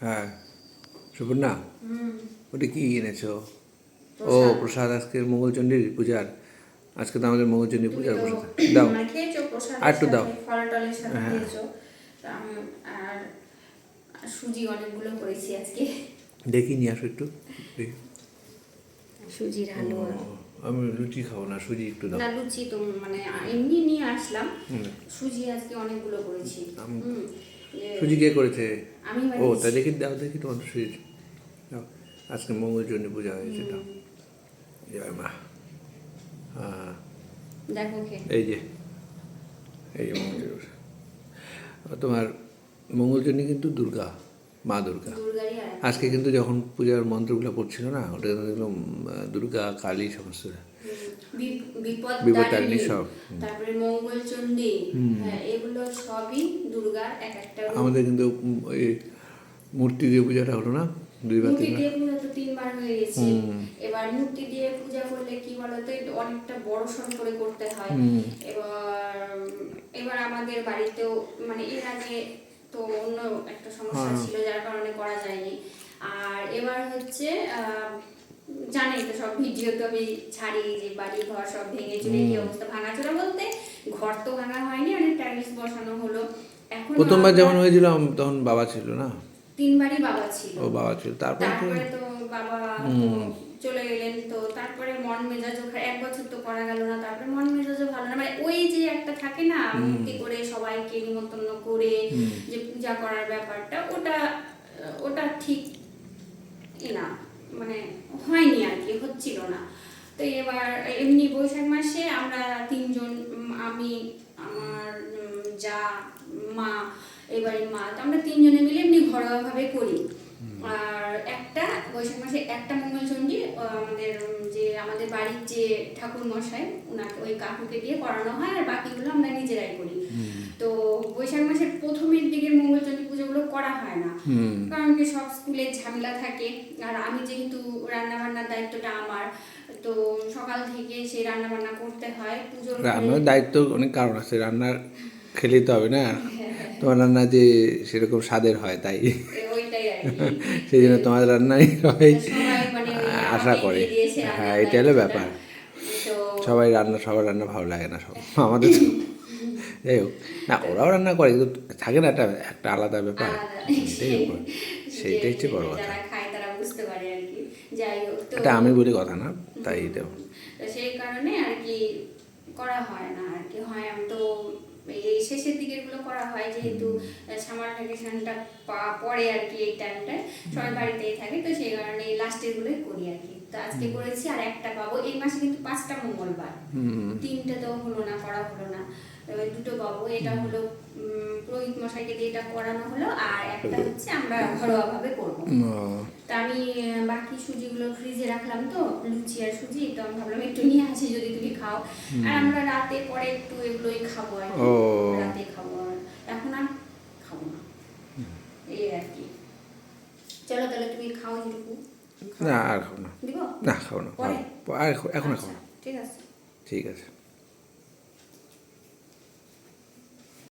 হ্যাঁ সুপর্ণা ওটা কি এনেছো? ও প্রসাদ। আজকে মঙ্গলচণ্ডীর পূজার। আজকে তো আমাদের মঙ্গলচণ্ডী পূজার প্রসাদ। দাও। মানে আর একটু দাও। হ্যাঁ। আর সুজি অনেকগুলো করেছি আজকে। দেখি নিয়ে আসো একটু। সুজির হালুয়া। আমি লুচি খাব না সুজি একটু দাও। না লুচি তো মানে এমনি নিয়ে আসলাম। সুজি আজকে অনেকগুলো করেছি। সুজি কে করেছে? আমি ও। তা দেখি দাও দেখি তোমার দাও আজকে মঙ্গলচণ্ডী পূজা হয়েছে দাও। জয় মা হ্যাঁ। এই যে এই যে মঙ্গলচণ্ডী। ও, তোমার মঙ্গলচণ্ডী কিন্তু দুর্গা মা দুর্গা। আজকে কিন্তু যখন পূজার মন্ত্রগুলো পড়ছিল না ওটা দেখলাম দুর্গা কালী সমস্ত। বি- বিপদ বিপদ তারিণী, তারিণী সব। তারপরে মঙ্গলচণ্ডী হ্যাঁ এগুলো সবই দুর্গার এক একটা আমাদের কিন্তু মূর্তি দিয়ে পূজাটা হলো না? দুইবার তিনবার পূজা তো তিনবার হয়ে গেছে। এবার মূর্তি দিয়ে পূজা করলে কি বলতো অনেকটা বড় সড় করে করতে হয়। এবার এবার আমাদের বাড়িতেও মানে এর আগে তো অন্য একটা সমস্যা হ্যাঁ। ছিল যার কারণে করা যায়নি। আর এবার হচ্ছে জানেই তো সব ভিডিও তো আমি ছাড়ি যে বাড়ি ঘর সব ভেঙে চুরে কি অবস্থা ভাঙাচোরা বলতে ঘর তো ভাঙা হয়নি অনেক টাইলস বসানো হলো। এখন প্রথমবার যেমন হয়েছিল তখন বাবা ছিল না? তিনবারই বাবা ছিল। ও বাবা ছিল। তারপরে তো তারপরে তো বাবা চলে গেলেন তো। তারপরে মন মেজাজও খা- এক বছর তো করা গেল না তারপরে মন মেজাজও ভালো না। মানে ওই যে একটা থাকে না মূর্তি করে সবাইকে নিমন্ত্রণ করে যে পূজা করার ব্যাপারটা ওটা ওটা ঠিক না। মানে হয়নি আর কি হচ্ছিল না। তো এবার এমনি বৈশাখ মাসে আমরা তিনজন আমি আমার যা মা এবারে মা তো আমরা তিনজনে মিলে এমনি ঘরোয়াভাবে করি। আর একটা বৈশাখ মাসে একটা মঙ্গলচণ্ডী আমাদের যে আমাদের বাড়ির যে ঠাকুর মশাই ওনাকে ওই কাকুকে দিয়ে করানো হয় আর বাকিগুলো আমরা নিজেরাই করি। তো বৈশাখ মাসের পুজোগুলো করা হয় না। কারণ কি সব স্কুলের ঝামেলা থাকে। আর আমি যেহেতু রান্না বান্নার দায়িত্বটা আমার তো সকাল থেকে সেই রান্না বান্না করতে হয় পুজোর রান্নার দায়িত্ব অনেক কারণ আছে রান্নার খেলে তো হবে না। তোমার রান্না যে সেরকম স্বাদের হয় তাই। সেই জন্য তোমার রান্নাই সবাই সবাই মানে আশা করে। হ্যাঁ এটা হলো ব্যাপার। সবাই রান্না সবার রান্না ভালো লাগে না সব। আমাদের যাই হোক না ওরাও রান্না করে কিন্তু থাকে না একটা একটা আলাদা ব্যাপার। সেইটাই হচ্ছে বড় কথা। খায় তারা বুঝতে পারে আর কি। যাই হোক এটা আমি বলি কথা না তাই এটা। তো সেই কারণে আর কি করা হয় না আর কি। হয় আমি তো এই শেষের দিকেরগুলো করা হয় যেহেতু সামার ভ্যাকেশনটা পরে আর কি এই টাইমটায় সবাই বাড়িতেই থাকে তো সেই কারণে লাস্টের গুলোই করি আর কি। তো আজকে করেছি আর একটা পাবো। এই মাসে কিন্তু পাঁচটা মঙ্গলবার। তিনটে তো হলো না করা হলো না। দুটো পাবো। এটা হলো পুরোহিত মশাইকে দিয়ে এটা করানো হলো আর একটা হচ্ছে আমরা ঘরোয়া ভাবে করব তা আমি বাকি সুজিগুলো ফ্রিজে রাখলাম তো লুচি আর সুজি তো আমি ভাবলাম একটু নিয়ে আসি যদি তুমি খাও। আর আমরা রাতে পরে একটু এগুলোই খাব আর রাতে খাব আর এখন আর খাব না। এই আর কি। চলো তাহলে তুমি খাও যেটুকু। না আর খাব না। দিব? না খাব না এখন এখন আচ্ছা, ঠিক আছে। ঠিক আছে।